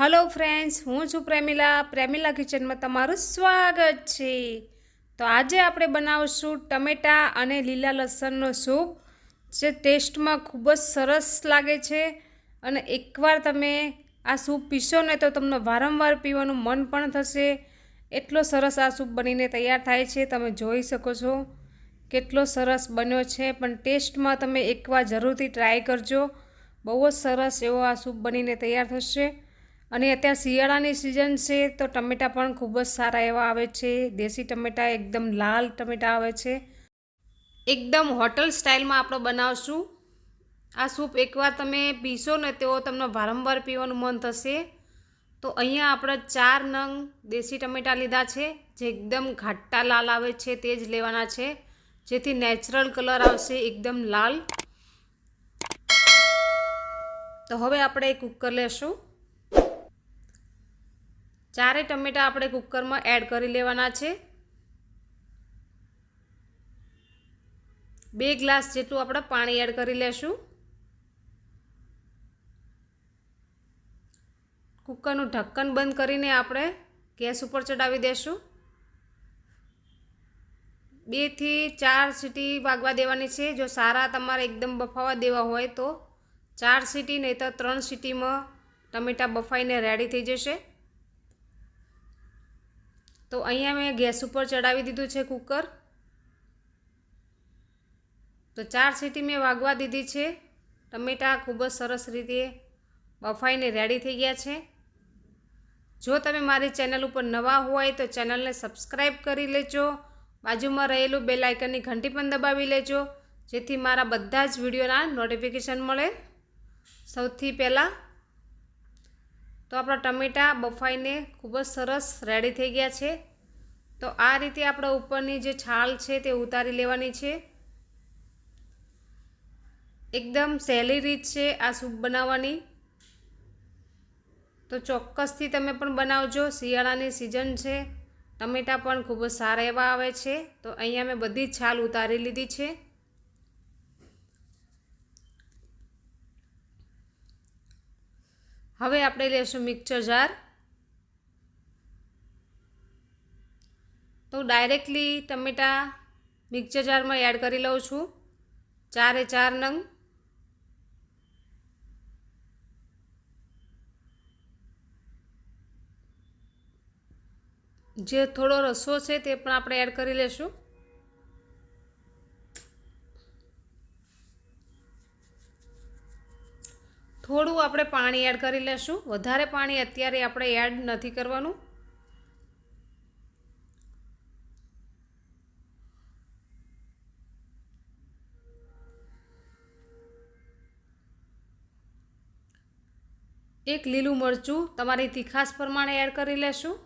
Hello friends હું છું પ્રેમિલા. પ્રેમિલા કિચનમાં તમારું સ્વાગત છે. તો આજે આપણે બનાવશું ટમેટાં અને લીલા લસણનો સૂપ, જે ટેસ્ટમાં ખૂબ જ સરસ લાગે છે. અને એકવાર તમે આ સૂપ પીશો ને તો તમને વારંવાર પીવાનું મન પણ થશે. એટલો સરસ આ સૂપ બનીને તૈયાર થાય છે. તમે જોઈ શકો છો કેટલો સરસ બન્યો છે. પણ ટેસ્ટમાં તમે એકવાર જરૂરથી ટ્રાય કરજો. બહુ જ સરસ એવો આ સૂપ બનીને તૈયાર થશે. અને અત્યારે શિયાળાની સિઝન છે તો ટમેટાં પણ ખૂબ જ સારા એવા આવે છે. દેશી ટમેટાં એકદમ લાલ ટમેટાં આવે છે. એકદમ હોટલ સ્ટાઇલમાં આપણે બનાવશું. આ સૂપ એકવાર તમે પીશો ને તેઓ તમને વારંવાર પીવાનું મન થશે. તો અહીંયા આપણે ચાર નંગ દેશી ટમેટાં લીધા છે, જે એકદમ ઘાટા લાલ આવે છે, તે જ લેવાના છે. જેથી નેચરલ કલર આવશે, એકદમ લાલ. તો હવે આપણે કુકર લેશું. ચારે ટમેટાં આપણે કુકરમાં એડ કરી લેવાના છે. બે ગ્લાસ જેટલું આપણે પાણી એડ કરી લેશું. કુકરનું ઢક્કન બંધ કરીને આપણે ગેસ ઉપર ચડાવી દેશું. બેથી ચાર સીટી વાગવા દેવાની છે. જો સારા તમારે એકદમ બફાવા દેવા હોય તો ચાર સીટી નહીં તો ત્રણ સીટીમાં ટમેટાં બફાઈને રેડી થઈ જશે. તો અહીંયા મેં ગેસ ઉપર ચડાવી દીધું છે કુકર. તો ચાર સીટી મેં વાગવા દીધી છે. ટમેટાં ખૂબ જ સરસ રીતે બફાઈને રેડી થઈ ગયા છે. જો તમે મારી ચેનલ ઉપર નવા હોય તો ચેનલને સબસ્ક્રાઈબ કરી લેજો. બાજુમાં રહેલું બેલ આઇકનની ઘંટી પણ દબાવી લેજો, જેથી મારા બધા જ વિડીયોના નોટિફિકેશન મળે. સૌથી પહેલાં તો આપણા ટમેટાં, બફાઈને ખૂબ જ સરસ રેડી થઈ ગયા છે. તો આ રીતે આપણે ઉપરની જે છાલ છે તે ઉતારી લેવાની છે. એકદમ સહેલી રીત છે આ સૂપ બનાવવાની. તો ચોક્કસથી તમે પણ બનાવજો. શિયાળાની સિઝન છે. ટમેટાં પણ ખૂબ જ સારા એવા આવે છે. તો અહીંયા મેં બધી છાલ ઉતારી લીધી છે. હવે આપણે લેશું મિક્સર જાર. તો ડાયરેક્ટલી ટમેટાં મિક્સર જારમાં એડ કરી લઉં છું. ચારે ચાર નંગ. જે થોડો રસો છે તે પણ આપણે એડ કરી લેશું. થોડું આપણે પાણી એડ કરી લેશું. વધારે પાણી અત્યારે આપણે એડ નથી કરવાનું. એક લીલું મરચું તમારી તીખાસ પ્રમાણે એડ કરી લેશું.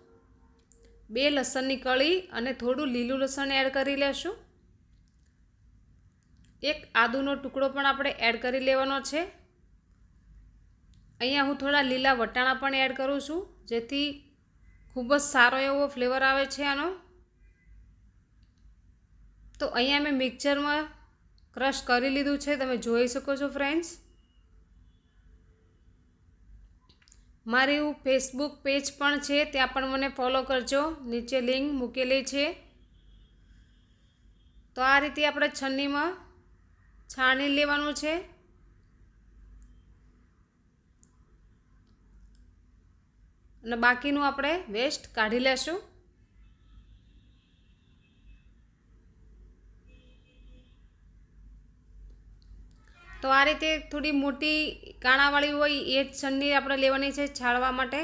બે લસણની કળી અને થોડું લીલું લસણ એડ કરી લેશું. એક આદુનો ટુકડો પણ આપણે એડ કરી લેવાનો છે. અહીંયા હું થોડા લીલા વટાણા પણ એડ કરું છું, જેથી ખૂબ જ સારો એવો ફ્લેવર આવે છે આનો. તો અહીંયા મેં મિક્સરમાં ક્રશ કરી લીધું છે, તમે જોઈ શકો છો ફ્રેન્ડ્સ. મારી ફેસબુક પેજ પણ છે, ત્યાં પણ મને ફોલો કરજો. નીચે લિંક મૂકેલી છે. તો આ રીતે આપણે છન્નીમાં છાણી લેવાનું છે. અને બાકીનું આપણે વેસ્ટ કાઢી લેશું. તો આ રીતે થોડી મોટી કાણાવાળી હોય એ જ છન્ની આપણે લેવાની છે છાળવા માટે.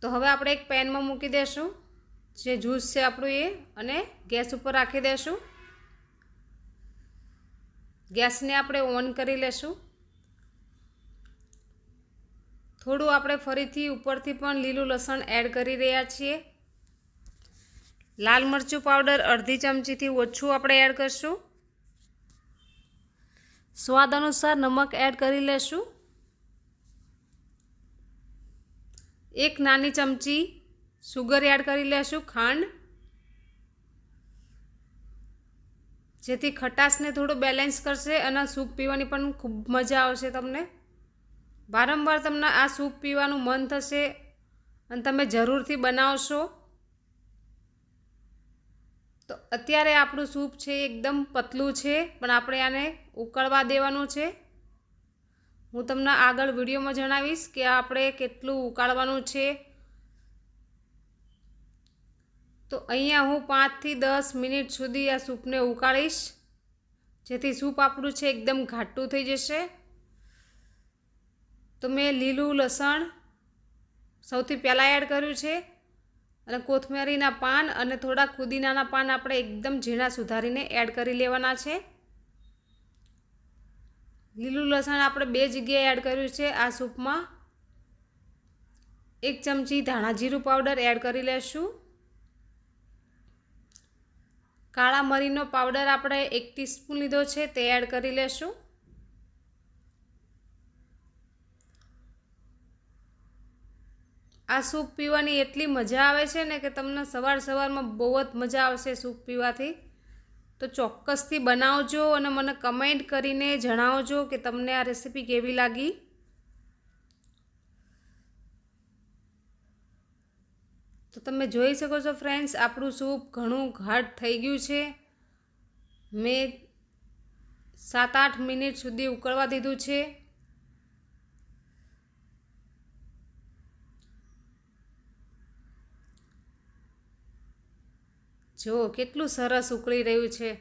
તો હવે આપણે એક પેનમાં મૂકી દઈશું જે જ્યુસ છે આપણું એ અને ગેસ ઉપર રાખી દઈશું ગેસને આપણે ઓન કરી લેશું. થોડું આપણે ફરીથી ઉપરથી પણ લીલું લસણ એડ કરી રહ્યા છીએ. લાલ મરચું પાવડર અડધી ચમચીથી ઓછું આપણે એડ કરીશું. સ્વાદ અનુસાર નમક એડ કરી લેશું. એક નાની ચમચી સુગર એડ કરી લેશું ખાંડ. જેથી ખટાશને થોડું બેલેન્સ કરશે અને સૂપ પીવાની પણ ખૂબ મજા આવશે તમને. વારંવાર તમને આ સૂપ પીવાનું મન થશે અને તમે જરૂરથી બનાવશો. તો અત્યારે આપણું સૂપ છે એકદમ પતલું છે, પણ આપણે આને ઉકળવા દેવાનું છે. હું તમને આગળ વિડીયોમાં જણાવીશ કે આપણે કેટલું ઉકાળવાનું છે. તો અહીંયા હું પાંચથી દસ મિનિટ સુધી આ સૂપને ઉકાળીશ, જેથી સૂપ આપણું છે એકદમ ઘાટું થઈ જશે. તો મેં લીલું લસણ સૌથી પહેલાં એડ કર્યું છે અને કોથમીરીના પાન અને થોડા કુદીનાના પાન આપણે એકદમ ઝીણા સુધારીને એડ કરી લેવાના છે. લીલું લસણ આપણે બે જગ્યાએ એડ કર્યું છે આ સૂપમાં. એક ચમચી ધાણા જીરું પાવડર એડ કરી લેશું. કાળા મરીનો પાવડર આપણે એક ટીસ્પૂન લીધો છે તે એડ કરી લેશું. આ સૂપ પીવાની એટલી મજા આવે છે ને કે તમને સવાર સવારમાં બહુ જ મજા આવશે સૂપ પીવાથી. તો ચોક્કસથી બનાવજો અને મને કમેન્ટ કરીને જણાવજો કે તમને આ રેસીપી કેવી લાગી. તો તમે જોઈ શકો છો ફ્રેન્ડ્સ, આપણું સૂપ ઘણું ઘાટ થઈ ગયું છે. મેં સાત આઠ મિનિટ સુધી ઉકળવા દીધું છે. જુઓ કેટલું સરસ ઉકળી રહ્યું છે.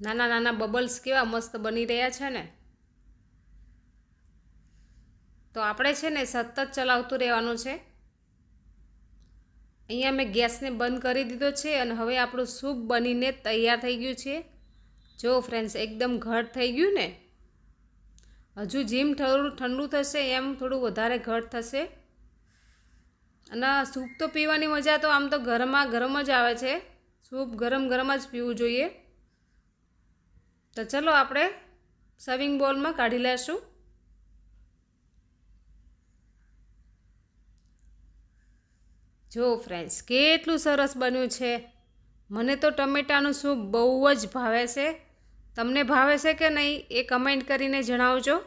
નાના નાના બબલ્સ કેવા મસ્ત બની રહ્યા છે ને. તો આપણે છે ને સતત ચલાવતું રહેવાનું છે. અહીંયા મેં ગેસને બંધ કરી દીધો છે અને હવે આપણું સૂપ બનીને તૈયાર થઈ ગયું છે. જો ફ્રેન્ડ્સ, એકદમ ઘટ થઈ ગયું ને. હજુ જીમ થોડું ઠંડુ થશે એમ થોડું વધારે ઘટ થશે. અને સૂપ તો પીવાની મજા તો આમ તો ઘરમાં ગરમ જ આવે છે. સૂપ ગરમ ગરમ જ પીવું જોઈએ. તો ચલો આપણે સર્વિંગ બોલમાં કાઢી લેશું. જો ફ્રેન્ડ્સ કેટલું સરસ બન્યું છે. મને તો ટમેટાનું સૂપ બહુ જ ભાવે છે. તમને ભાવે છે કે નહીં એ કમેન્ટ કરીને જણાવજો.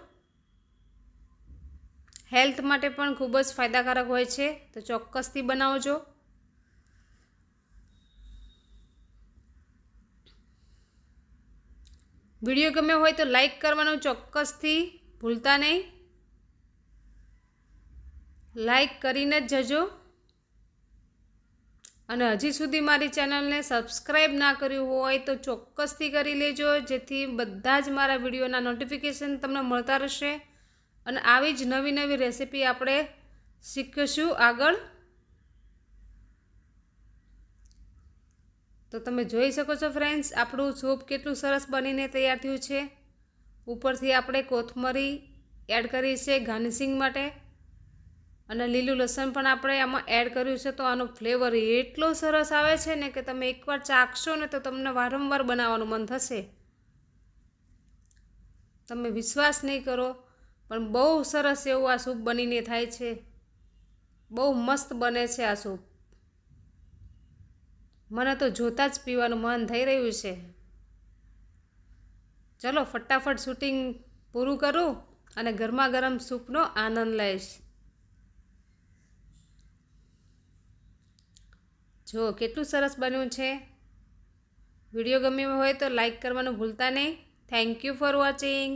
હેલ્થ માટે પણ ખૂબ જ ફાયદાકારક હોય છે. તો ચોક્કસથી બનાવજો. વીડિયો ગમ્યો હોય તો લાઈક કરવાનું ચોક્કસથી ભૂલતા નહીં. લાઈક કરીને જ જજો. અને હજી સુધી મારી ચેનલને સબસ્ક્રાઈબ ના કર્યું હોય તો ચોક્કસથી કરી લેજો. જેથી બધા જ મારા વિડીયોના નોટિફિકેશન તમને મળતા રહેશે. અને આવી જ નવી નવી રેસીપી આપણે શીખીશું આગળ. તો તમે જોઈ શકો છો ફ્રેન્ડ્સ, આપણું સૂપ કેટલું સરસ બનીને તૈયાર થયું છે. ઉપરથી આપણે કોથમરી એડ કરી છે ગાર્નિશિંગ માટે. અને લીલું લસણ પણ આપણે આમાં એડ કર્યું છે, તો આનો ફ્લેવર એટલો સરસ આવે છે ને કે તમે એકવાર ચાખશો ને તો તમને વારંવાર બનાવવાનું મન થશે. તમે વિશ્વાસ નહીં કરો પણ બહુ સરસ એવું આ સૂપ બનીને થાય છે. બહુ મસ્ત બને છે આ સૂપ. મને તો જોતાં જ પીવાનું મન થઈ રહ્યું છે. ચલો ફટાફટ શૂટિંગ પૂરું કરું અને ગરમા ગરમ સૂપનો આનંદ લઈશ. જો કેટલું સરસ બન્યું છે. વીડિયો ગમ્યો હોય તો લાઈક કરવાનું ભૂલતા નહીં. Thank you for watching